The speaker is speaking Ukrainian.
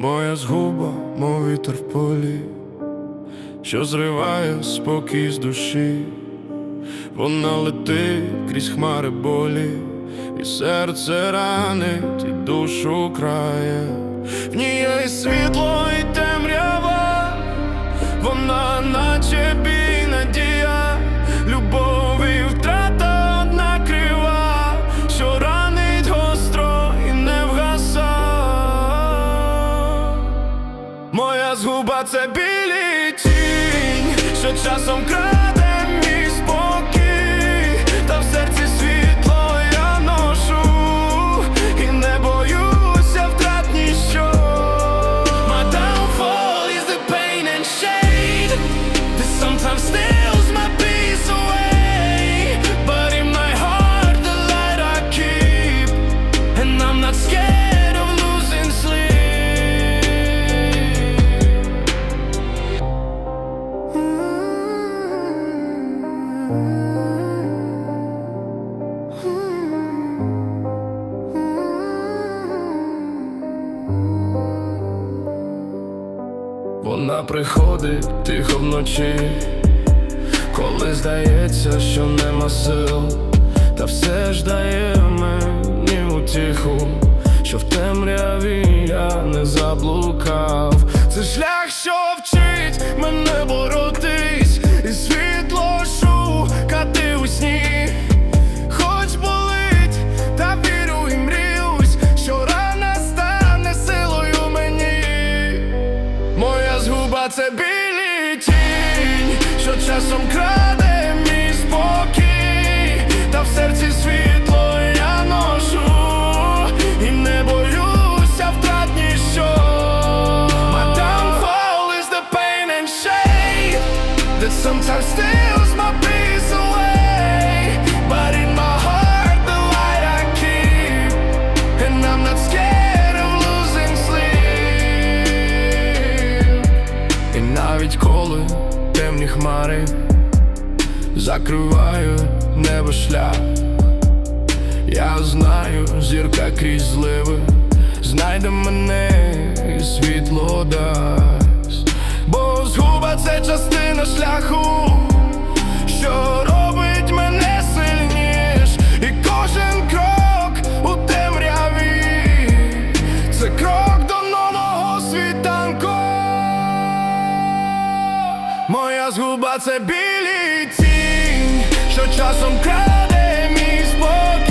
Моя згуба, мов вітер в полі, що зриває спокій з душі, вона летить крізь хмари болі, і серце ранить, і душу крає, в ній є світло, Моя згуба це білі тінь, що часом краде Вона приходить тихо вночі, коли здається, що нема сил, та все ж дає мені утіху, що в темряві я не заблукав. Це шлях, що вчить мене боротись, це білі тінь, що часом краде мій спокій, та в серці світло я ношу, і не боюся втрат ніщо. My downfall is the pain and shame that sometimes steals темні хмари. Закривають небо шлях, я знаю, зірка крізь зливи. Знайде мене і світло дасть, бо згуба це частина шляху, що робить мене сильніш, і кожен крок у темряві це крок до нового світанку. Моя згуба це білі тінь, що часом краде мій спокій